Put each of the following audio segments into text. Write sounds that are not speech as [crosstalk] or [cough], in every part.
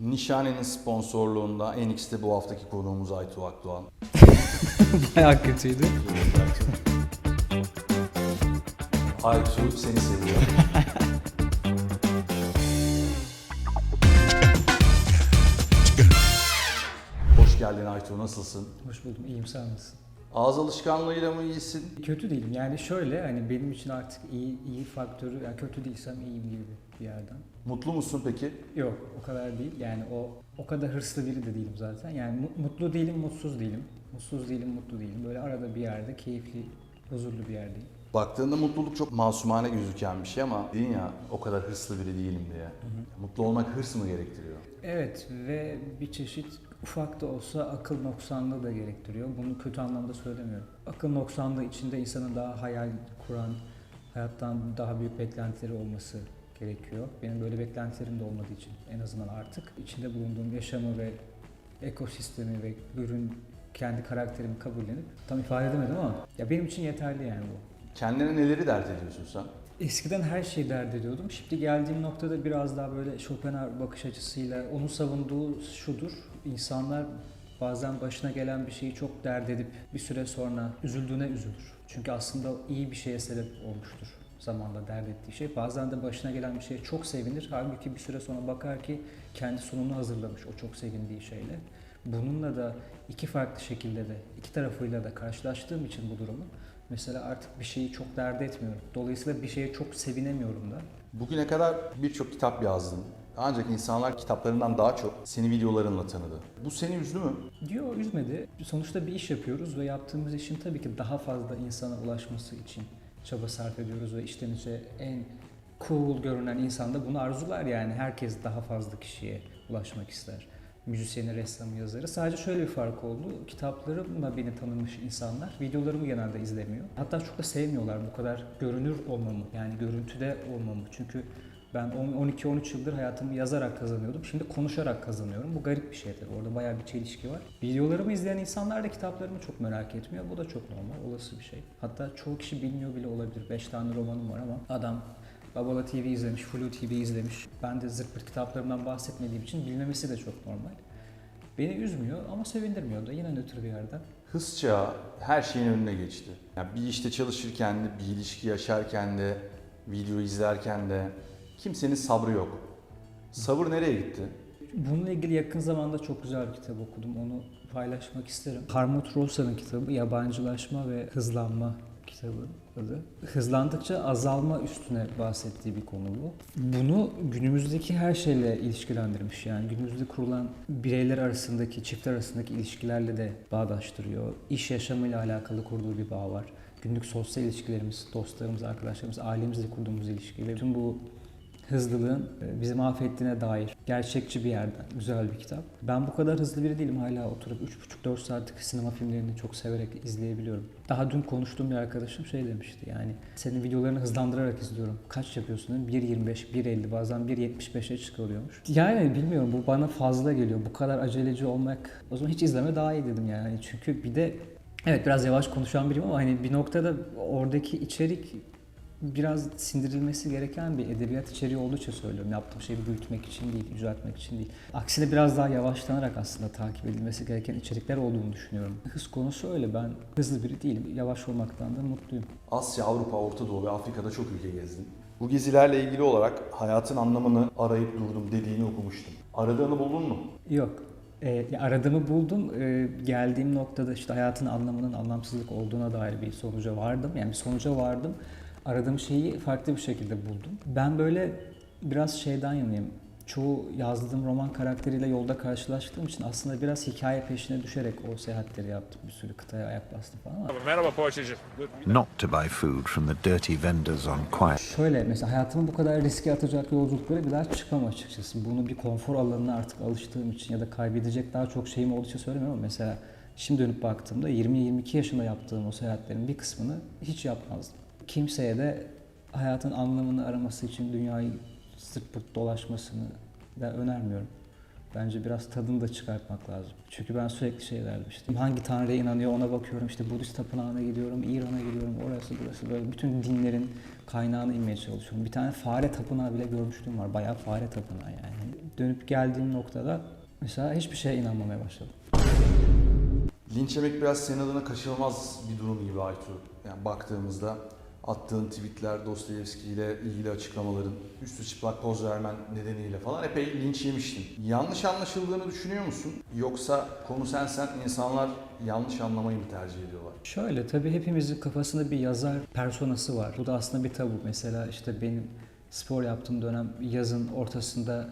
Nişane'nin sponsorluğunda NX'te bu haftaki konuğumuz Aytu Akdoğan. [laughs] Bayağı kötüydü. Aytu seni seviyor. Hoş geldin Aytu, nasılsın? Hoş buldum. İyiyim sen nasılsın? Ağız alışkanlığıyla mı iyisin? Kötü değilim. Yani şöyle hani benim için artık iyi iyi faktörü yani kötü değilsem iyiyim gibi bir yerden. Mutlu musun peki? Yok o kadar değil. Yani o o kadar hırslı biri de değilim zaten. Yani mu- mutlu değilim, mutsuz değilim. Mutsuz değilim, mutlu değilim. Böyle arada bir yerde keyifli, huzurlu bir yerdeyim. Baktığında mutluluk çok masumane gözüken bir şey ama dedin ya o kadar hırslı biri değilim diye. Mutlu olmak hırs mı gerektiriyor? Evet ve bir çeşit ufak da olsa akıl noksanlığı da gerektiriyor. Bunu kötü anlamda söylemiyorum. Akıl noksanlığı içinde insanın daha hayal kuran, hayattan daha büyük beklentileri olması gerekiyor. Benim böyle beklentilerim de olmadığı için en azından artık içinde bulunduğum yaşamı ve ekosistemi ve ürün kendi karakterimi kabullenip tam ifade edemedim ama ya benim için yeterli yani bu. Kendine neleri dert ediyorsun sen? Eskiden her şeyi dert ediyordum. Şimdi geldiğim noktada biraz daha böyle Schopenhauer bakış açısıyla onun savunduğu şudur. İnsanlar bazen başına gelen bir şeyi çok dert edip bir süre sonra üzüldüğüne üzülür. Çünkü aslında iyi bir şeye sebep olmuştur zamanda dert ettiği şey. Bazen de başına gelen bir şeye çok sevinir. Halbuki bir süre sonra bakar ki kendi sonunu hazırlamış o çok sevindiği şeyle. Bununla da iki farklı şekilde de iki tarafıyla da karşılaştığım için bu durumu Mesela artık bir şeyi çok dert etmiyorum. Dolayısıyla bir şeye çok sevinemiyorum da. Bugüne kadar birçok kitap yazdın. Ancak insanlar kitaplarından daha çok seni videolarınla tanıdı. Bu seni üzdü mü? Diyor üzmedi. Sonuçta bir iş yapıyoruz ve yaptığımız işin tabii ki daha fazla insana ulaşması için çaba sarf ediyoruz ve içten içe en cool görünen insan da bunu arzular yani. Herkes daha fazla kişiye ulaşmak ister. Müzisyeni, ressamı, yazarı. Sadece şöyle bir fark oldu. Kitaplarımla beni tanımış insanlar videolarımı genelde izlemiyor. Hatta çok da sevmiyorlar bu kadar görünür olmamı. Yani görüntüde olmamı. Çünkü ben 12-13 yıldır hayatımı yazarak kazanıyordum. Şimdi konuşarak kazanıyorum. Bu garip bir şey tabii. Orada bayağı bir çelişki var. Videolarımı izleyen insanlar da kitaplarımı çok merak etmiyor. Bu da çok normal, olası bir şey. Hatta çoğu kişi bilmiyor bile olabilir. 5 tane romanım var ama adam Babala TV izlemiş, Flu TV izlemiş. Ben de zırt pırt kitaplarımdan bahsetmediğim için bilmemesi de çok normal. Beni üzmüyor ama sevindirmiyor da yine nötr bir yerden. Hız çağı her şeyin önüne geçti. Yani bir işte çalışırken de, bir ilişki yaşarken de, video izlerken de kimsenin sabrı yok. Sabır nereye gitti? Bununla ilgili yakın zamanda çok güzel bir kitap okudum. Onu paylaşmak isterim. Harmut Rosa'nın kitabı Yabancılaşma ve Hızlanma kitabı adı. Hızlandıkça azalma üstüne bahsettiği bir konu bu. Bunu günümüzdeki her şeyle ilişkilendirmiş. Yani günümüzde kurulan bireyler arasındaki, çiftler arasındaki ilişkilerle de bağdaştırıyor. İş yaşamıyla alakalı kurduğu bir bağ var. Günlük sosyal ilişkilerimiz, dostlarımız, arkadaşlarımız, ailemizle kurduğumuz ilişki ve bütün bu hızlılığın e, bizi mahvettiğine dair gerçekçi bir yerden güzel bir kitap. Ben bu kadar hızlı biri değilim. Hala oturup 3,5-4 saatlik sinema filmlerini çok severek izleyebiliyorum. Daha dün konuştuğum bir arkadaşım şey demişti yani senin videolarını hızlandırarak izliyorum. Kaç yapıyorsun? dedim. 1.25, 1.50 bazen 1.75'e çıkarıyormuş. Yani bilmiyorum bu bana fazla geliyor. Bu kadar aceleci olmak o zaman hiç izleme daha iyi dedim yani. Çünkü bir de Evet biraz yavaş konuşan biriyim ama hani bir noktada oradaki içerik biraz sindirilmesi gereken bir edebiyat içeriği olduğu için söylüyorum. Yaptığım şeyi büyütmek için değil, yüceltmek için değil. Aksine biraz daha yavaşlanarak aslında takip edilmesi gereken içerikler olduğunu düşünüyorum. Hız konusu öyle. Ben hızlı biri değilim. Yavaş olmaktan da mutluyum. Asya, Avrupa, Orta Doğu ve Afrika'da çok ülke gezdin. Bu gezilerle ilgili olarak hayatın anlamını arayıp durdum dediğini okumuştum. Aradığını buldun mu? Yok. E, aradığımı buldum. E, geldiğim noktada işte hayatın anlamının anlamsızlık olduğuna dair bir sonuca vardım. Yani bir sonuca vardım. Aradığım şeyi farklı bir şekilde buldum. Ben böyle biraz şeyden yanayım. Çoğu yazdığım roman karakteriyle yolda karşılaştığım için aslında biraz hikaye peşine düşerek o seyahatleri yaptım. Bir sürü kıtaya ayak bastım falan ama Merhaba poğaçacı. not to buy food from the dirty vendors on quiet Şöyle mesela hayatımı bu kadar riske atacak yolculuklara bir daha çıkmam açıkçası. Bunu bir konfor alanına artık alıştığım için ya da kaybedecek daha çok şeyim olduğu için söylemiyorum ama mesela şimdi dönüp baktığımda 20-22 yaşında yaptığım o seyahatlerin bir kısmını hiç yapmazdım. Kimseye de hayatın anlamını araması için dünyayı sırt pırt dolaşmasını da önermiyorum. Bence biraz tadını da çıkartmak lazım. Çünkü ben sürekli şey derdim işte hangi tanrıya inanıyor ona bakıyorum işte Budist tapınağına gidiyorum, İran'a gidiyorum, orası burası böyle bütün dinlerin kaynağına inmeye çalışıyorum. Bir tane fare tapınağı bile görmüşlüğüm var. Bayağı fare tapınağı yani. Dönüp geldiğim noktada mesela hiçbir şeye inanmamaya başladım. Linç yemek biraz senin adına kaçınılmaz bir durum gibi Aytu. Yani baktığımızda attığın tweetler, Dostoyevski ile ilgili açıklamaların, üstü çıplak poz vermen nedeniyle falan epey linç yemiştin. Yanlış anlaşıldığını düşünüyor musun? Yoksa konu sensen insanlar yanlış anlamayı mı tercih ediyorlar? Şöyle tabii hepimizin kafasında bir yazar personası var. Bu da aslında bir tabu. Mesela işte benim spor yaptığım dönem yazın ortasında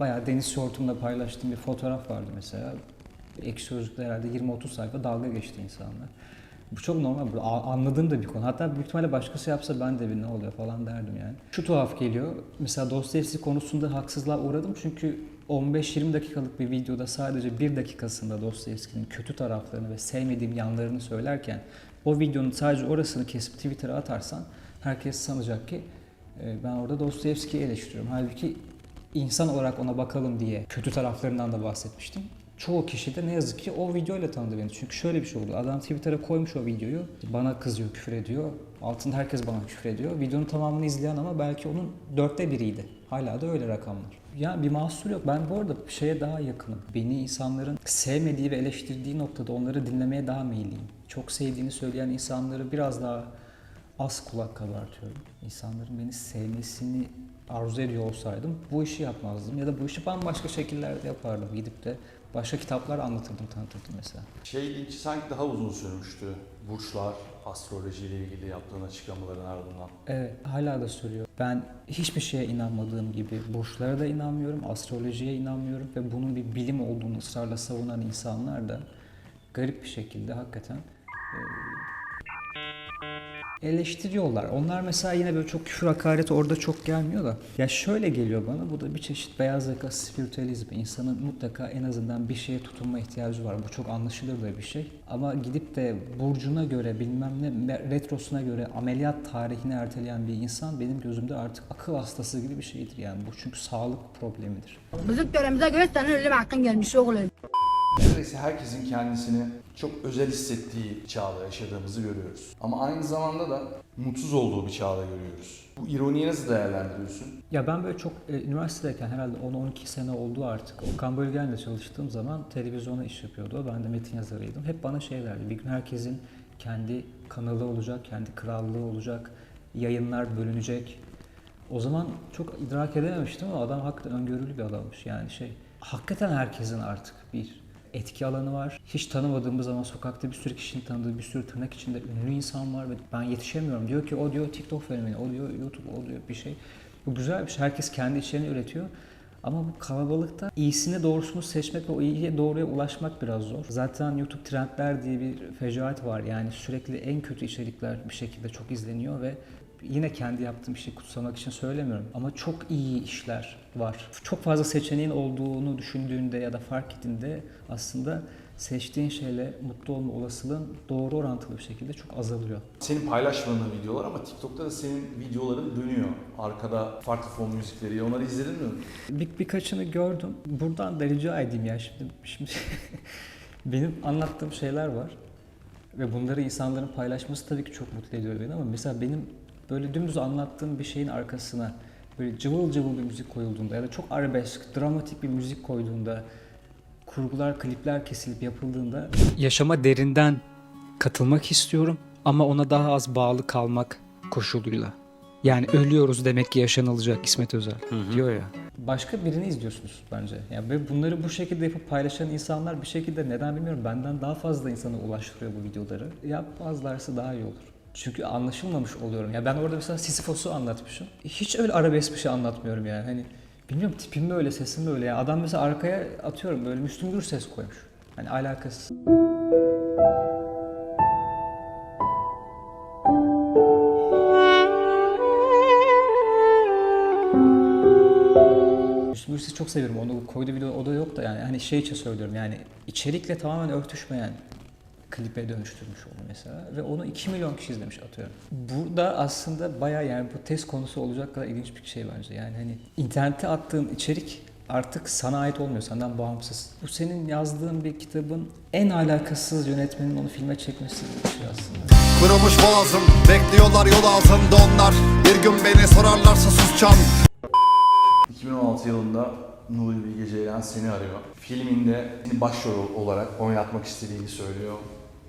bayağı deniz şortumla paylaştığım bir fotoğraf vardı mesela. Ekşi Sözlük'te herhalde 20-30 sayfa dalga geçti insanlar. Bu çok normal. Bu anladığım da bir konu. Hatta büyük ihtimalle başkası yapsa ben de bir ne oluyor falan derdim yani. Şu tuhaf geliyor. Mesela Dostoyevski konusunda haksızlığa uğradım çünkü 15-20 dakikalık bir videoda sadece bir dakikasında Dostoyevski'nin kötü taraflarını ve sevmediğim yanlarını söylerken o videonun sadece orasını kesip Twitter'a atarsan herkes sanacak ki e, ben orada Dostoyevski'yi eleştiriyorum. Halbuki insan olarak ona bakalım diye kötü taraflarından da bahsetmiştim. Çoğu kişi de ne yazık ki o videoyla tanıdı beni. Çünkü şöyle bir şey oldu. Adam Twitter'a koymuş o videoyu. Bana kızıyor, küfür ediyor. Altında herkes bana küfür ediyor. Videonun tamamını izleyen ama belki onun dörtte biriydi. Hala da öyle rakamlar. Ya bir mahsur yok. Ben bu arada şeye daha yakınım. Beni insanların sevmediği ve eleştirdiği noktada onları dinlemeye daha meyilliyim. Çok sevdiğini söyleyen insanları biraz daha az kulak kabartıyorum. İnsanların beni sevmesini arzu ediyor olsaydım bu işi yapmazdım. Ya da bu işi bambaşka şekillerde yapardım. Gidip de başka kitaplar anlatırdım, tanıtırdım mesela. Şey linçi sanki daha uzun sürmüştü. Burçlar, astrolojiyle ilgili yaptığın açıklamaların ardından. Evet, hala da söylüyor. Ben hiçbir şeye inanmadığım gibi burçlara da inanmıyorum, astrolojiye inanmıyorum ve bunun bir bilim olduğunu ısrarla savunan insanlar da garip bir şekilde hakikaten e, eleştiriyorlar. Onlar mesela yine böyle çok küfür hakaret orada çok gelmiyor da. Ya şöyle geliyor bana bu da bir çeşit beyaz yaka spiritüalizmi. İnsanın mutlaka en azından bir şeye tutunma ihtiyacı var. Bu çok anlaşılır da bir şey. Ama gidip de burcuna göre bilmem ne retrosuna göre ameliyat tarihini erteleyen bir insan benim gözümde artık akıl hastası gibi bir şeydir yani. Bu çünkü sağlık problemidir. Bizim töremize göre senin ölüm hakkın gelmiş oğlum. Neredeyse herkesin kendisini çok özel hissettiği çağda yaşadığımızı görüyoruz. Ama aynı zamanda da mutsuz olduğu bir çağda görüyoruz. Bu ironiyi nasıl değerlendiriyorsun? Ya ben böyle çok e, üniversitedeyken herhalde 10-12 sene oldu artık. Okan Bölgen'le çalıştığım zaman televizyona iş yapıyordu. Ben de metin yazarıydım. Hep bana şey derdi. Bir gün herkesin kendi kanalı olacak, kendi krallığı olacak, yayınlar bölünecek. O zaman çok idrak edememiştim ama adam hakikaten öngörülü bir adammış. Yani şey, hakikaten herkesin artık bir etki alanı var. Hiç tanımadığımız ama sokakta bir sürü kişinin tanıdığı bir sürü tırnak içinde ünlü insan var ve ben yetişemiyorum. Diyor ki o diyor TikTok fenomeni, o diyor YouTube, o diyor bir şey. Bu güzel bir şey. Herkes kendi içeriğini üretiyor. Ama bu kalabalıkta iyisini doğrusunu seçmek ve o iyiye doğruya ulaşmak biraz zor. Zaten YouTube trendler diye bir fecaat var. Yani sürekli en kötü içerikler bir şekilde çok izleniyor ve yine kendi yaptığım şey kutsamak için söylemiyorum ama çok iyi işler var. Çok fazla seçeneğin olduğunu düşündüğünde ya da fark ettiğinde aslında seçtiğin şeyle mutlu olma olasılığın doğru orantılı bir şekilde çok azalıyor. Senin paylaşmadığın videolar ama TikTok'ta da senin videoların dönüyor. Arkada farklı fon müzikleriyle. Onları izledin mi? Bir, birkaçını gördüm. Buradan da rica edeyim ya şimdi, şimdi [laughs] benim anlattığım şeyler var. Ve bunları insanların paylaşması tabii ki çok mutlu ediyor beni ama mesela benim böyle dümdüz anlattığım bir şeyin arkasına böyle cıvıl cıvıl bir müzik koyulduğunda ya da çok arabesk, dramatik bir müzik koyduğunda kurgular, klipler kesilip yapıldığında yaşama derinden katılmak istiyorum ama ona daha az bağlı kalmak koşuluyla. Yani ölüyoruz demek ki yaşanılacak İsmet Özel diyor ya. Başka birini izliyorsunuz bence. Yani ve bunları bu şekilde yapıp paylaşan insanlar bir şekilde neden bilmiyorum benden daha fazla insana ulaştırıyor bu videoları. Yapmazlarsa daha iyi olur. Çünkü anlaşılmamış oluyorum. Ya ben orada mesela Sisyphos'u anlatmışım. Hiç öyle arabesk bir şey anlatmıyorum yani. Hani bilmiyorum tipim mi öyle, sesim mi öyle. ya. adam mesela arkaya atıyorum böyle Müslüm Gürses koymuş. Hani alakasız. Müslüm Gürses'i çok seviyorum. Onu koyduğu video o da yok da yani hani şey için söylüyorum yani içerikle tamamen örtüşmeyen klipe dönüştürmüş onu mesela ve onu 2 milyon kişi izlemiş atıyorum. Burada aslında bayağı yani bu test konusu olacak kadar ilginç bir şey bence. Yani hani internete attığın içerik artık sana ait olmuyor, senden bağımsız. Bu senin yazdığın bir kitabın en alakasız yönetmenin onu filme çekmesi gibi bir şey aslında. Kırılmış boğazım Bekliyorlar yol altında onlar Bir gün beni sorarlarsa susacağım 2016 yılında Nuri Bilge Ceylan seni arıyor. Filminde seni başrol olarak oynatmak istediğini söylüyor.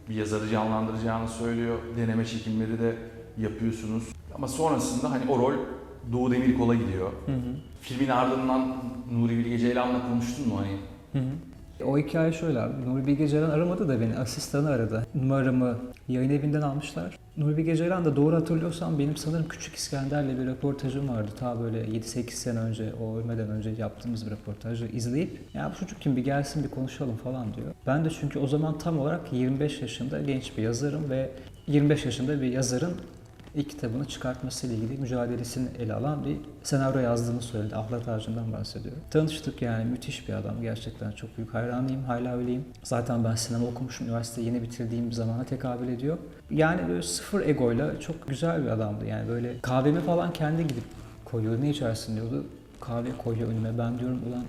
Bir yazarı canlandıracağını söylüyor. Deneme çekimleri de yapıyorsunuz. Ama sonrasında hani o rol Doğu Demirkol'a gidiyor. Filmin ardından Nuri Bilge Ceylan'la konuştun mu hani? O hikaye şöyle abi. Nuri Bilge Ceylan aramadı da beni. Asistanı aradı. Numaramı yayın evinden almışlar. Nuri Bilge Ceylan da doğru hatırlıyorsam benim sanırım Küçük İskender'le bir röportajım vardı. Ta böyle 7-8 sene önce, o ölmeden önce yaptığımız bir röportajı izleyip ya bu çocuk kim bir gelsin bir konuşalım falan diyor. Ben de çünkü o zaman tam olarak 25 yaşında genç bir yazarım ve 25 yaşında bir yazarın ilk kitabını çıkartmasıyla ilgili mücadelesini ele alan bir senaryo yazdığını söyledi. Ahlat Ağacı'ndan bahsediyorum. Tanıştık yani müthiş bir adam. Gerçekten çok büyük hayranıyım. Hala öyleyim. Zaten ben sinema okumuşum. Üniversiteyi yeni bitirdiğim zamana tekabül ediyor. Yani böyle sıfır egoyla çok güzel bir adamdı. Yani böyle kahvemi falan kendi gidip koyuyor. Ne içersin diyordu. Kahve koyuyor önüme. Ben diyorum ulan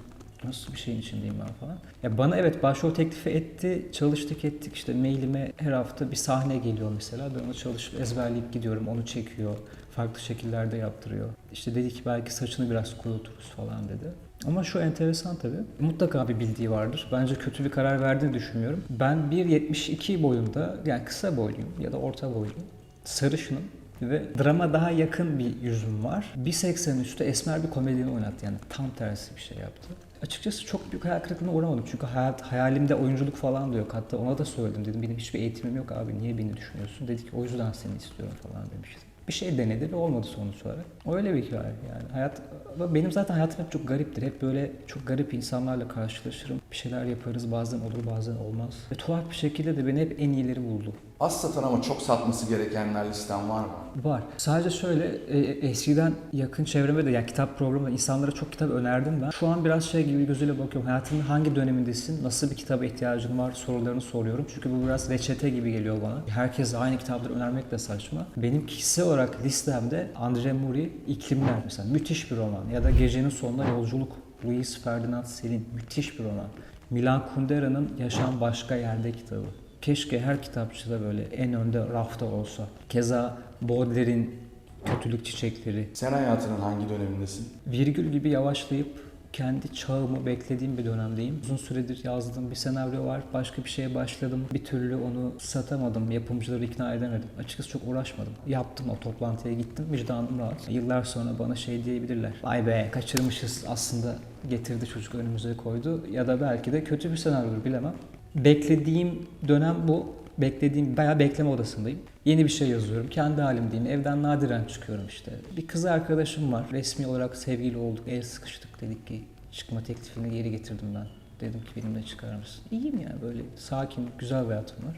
nasıl bir şeyin içindeyim ben falan. Ya bana evet başrol teklifi etti, çalıştık ettik işte mailime her hafta bir sahne geliyor mesela. Ben onu çalışıp ezberleyip gidiyorum, onu çekiyor, farklı şekillerde yaptırıyor. İşte dedi ki belki saçını biraz kuruturuz falan dedi. Ama şu enteresan tabii. Mutlaka bir bildiği vardır. Bence kötü bir karar verdiğini düşünmüyorum. Ben 1.72 boyunda yani kısa boyluyum ya da orta boyluyum. Sarışınım ve drama daha yakın bir yüzüm var. 1.80 üstü esmer bir komedyen oynattı yani tam tersi bir şey yaptı. Açıkçası çok büyük hayal kırıklığına uğramadım çünkü hayat, hayalimde oyunculuk falan da yok. Hatta ona da söyledim dedim benim hiçbir eğitimim yok abi niye beni düşünüyorsun? Dedi ki o yüzden seni istiyorum falan demişti. Bir şey denedi ve olmadı sonuç olarak. Öyle bir hikaye yani. Hayat, benim zaten hayatım hep çok gariptir. Hep böyle çok garip insanlarla karşılaşırım. Bir şeyler yaparız bazen olur bazen olmaz. Ve tuhaf bir şekilde de beni hep en iyileri buldu. Az satan ama çok satması gerekenler listen var mı? Var. Sadece şöyle e, eskiden yakın çevreme de yani kitap programında insanlara çok kitap önerdim ben. Şu an biraz şey gibi gözüyle bakıyorum. Hayatının hangi dönemindesin? Nasıl bir kitaba ihtiyacın var? Sorularını soruyorum. Çünkü bu biraz reçete gibi geliyor bana. Herkese aynı kitapları önermek de saçma. Benim kişisel olarak listemde Andre Muri İklimler mesela müthiş bir roman. Ya da Gecenin Sonunda Yolculuk. Louis Ferdinand Selin müthiş bir roman. Milan Kundera'nın Yaşam Başka Yerde kitabı. Keşke her kitapçıda böyle en önde rafta olsa. Keza Baudelaire'in Kötülük Çiçekleri. Sen hayatının hangi dönemindesin? Virgül gibi yavaşlayıp kendi çağımı beklediğim bir dönemdeyim. Uzun süredir yazdığım bir senaryo var. Başka bir şeye başladım. Bir türlü onu satamadım. Yapımcıları ikna edemedim. Açıkçası çok uğraşmadım. Yaptım o toplantıya gittim. Vicdanım rahat. Yıllar sonra bana şey diyebilirler. Vay be kaçırmışız aslında getirdi çocuk önümüze koydu. Ya da belki de kötü bir senaryodur bilemem. Beklediğim dönem bu. Beklediğim, bayağı bekleme odasındayım. Yeni bir şey yazıyorum. Kendi halimdeyim. Evden nadiren çıkıyorum işte. Bir kız arkadaşım var. Resmi olarak sevgili olduk. El sıkıştık. Dedik ki çıkma teklifini geri getirdim ben. Dedim ki benimle çıkar mısın? İyiyim yani böyle sakin, güzel bir hayatım var.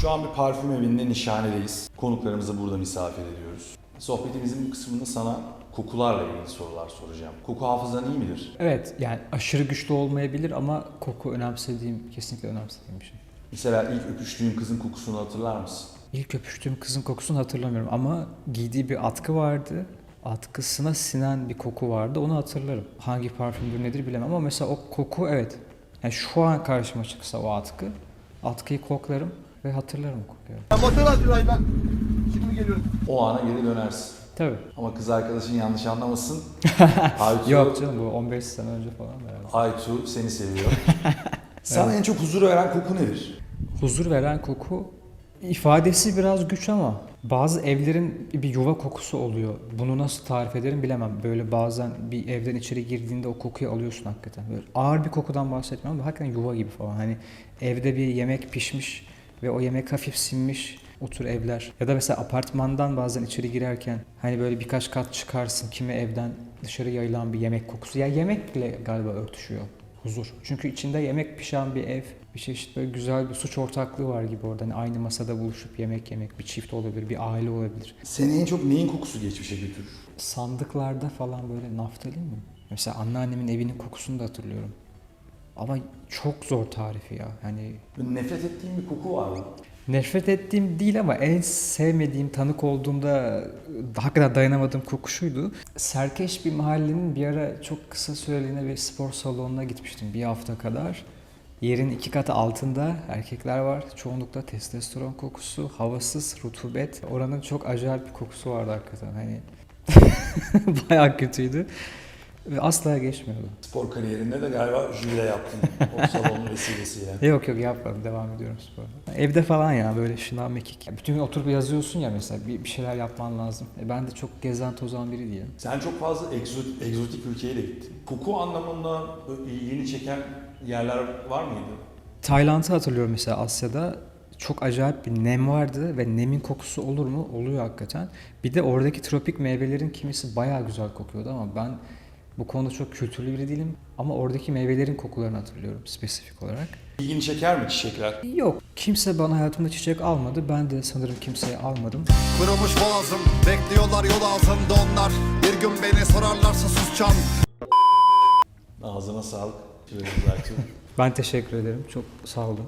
Şu an bir parfüm evinde nişanedeyiz. Konuklarımızı burada misafir ediyoruz. Sohbetimizin bu kısmında sana kokularla ilgili sorular soracağım. Koku hafızan iyi midir? Evet yani aşırı güçlü olmayabilir ama koku önemsediğim, kesinlikle önemsediğim bir şey. Mesela ilk öpüştüğün kızın kokusunu hatırlar mısın? İlk öpüştüğüm kızın kokusunu hatırlamıyorum ama giydiği bir atkı vardı. Atkısına sinen bir koku vardı. Onu hatırlarım. Hangi parfümdür nedir bilemem ama mesela o koku evet. Yani şu an karşıma çıksa o atkı, atkıyı koklarım ve hatırlarım kokuyu. Motor hazırlayın ben Şimdi geliyorum O ana geri dönersin. Tabii. Ama kız arkadaşın yanlış anlamasın. [laughs] Aytu, Yok canım bu 15 sene önce falan herhalde. Aytu seni seviyor. [laughs] Sana en çok huzur veren koku nedir? Huzur veren koku ifadesi biraz güç ama bazı evlerin bir yuva kokusu oluyor. Bunu nasıl tarif ederim bilemem. Böyle bazen bir evden içeri girdiğinde o kokuyu alıyorsun hakikaten. Böyle ağır bir kokudan bahsetmiyorum ama hakikaten yuva gibi falan. Hani evde bir yemek pişmiş ve o yemek hafif sinmiş o tür evler. Ya da mesela apartmandan bazen içeri girerken hani böyle birkaç kat çıkarsın kimi evden dışarı yayılan bir yemek kokusu. Ya yemekle galiba örtüşüyor huzur. Çünkü içinde yemek pişen bir ev, bir çeşit böyle güzel bir suç ortaklığı var gibi orada. Hani aynı masada buluşup yemek yemek, bir çift olabilir, bir aile olabilir. Seni en çok neyin kokusu geçmişe götürür? Sandıklarda falan böyle naftalin mi? Mesela anneannemin evinin kokusunu da hatırlıyorum. Ama çok zor tarifi ya. Hani nefret ettiğin bir koku var mı? Nefret ettiğim değil ama en sevmediğim, tanık olduğumda hakikaten dayanamadığım koku şuydu. Serkeş bir mahallenin bir ara çok kısa süreliğine bir spor salonuna gitmiştim bir hafta kadar. Yerin iki katı altında erkekler var. Çoğunlukla testosteron kokusu, havasız, rutubet. Oranın çok acayip bir kokusu vardı hakikaten. Hani [laughs] bayağı kötüydü. Ve asla geçmiyordu. Spor kariyerinde de galiba jübile yaptın o [laughs] salonun vesilesiyle. Yok yok yapmadım. Devam ediyorum spora. Evde falan ya böyle şınav mekik. Bütün gün oturup yazıyorsun ya mesela bir, bir şeyler yapman lazım. E ben de çok gezen tozan biri değilim. Sen çok fazla egzotik, egzotik ülkeye de gittin. Koku anlamında ilgini çeken yerler var mıydı? Tayland'ı hatırlıyorum mesela Asya'da. Çok acayip bir nem vardı ve nemin kokusu olur mu? Oluyor hakikaten. Bir de oradaki tropik meyvelerin kimisi bayağı güzel kokuyordu ama ben bu konuda çok kültürlü biri değilim. Ama oradaki meyvelerin kokularını hatırlıyorum spesifik olarak. İlgini çeker mi çiçekler? Yok kimse bana hayatımda çiçek almadı. Ben de sanırım kimseye almadım. Kırılmış boğazım Bekliyorlar yol altında onlar Bir gün beni sorarlarsa susacağım Ağzına sağlık. Ben teşekkür ederim. Çok sağ olun.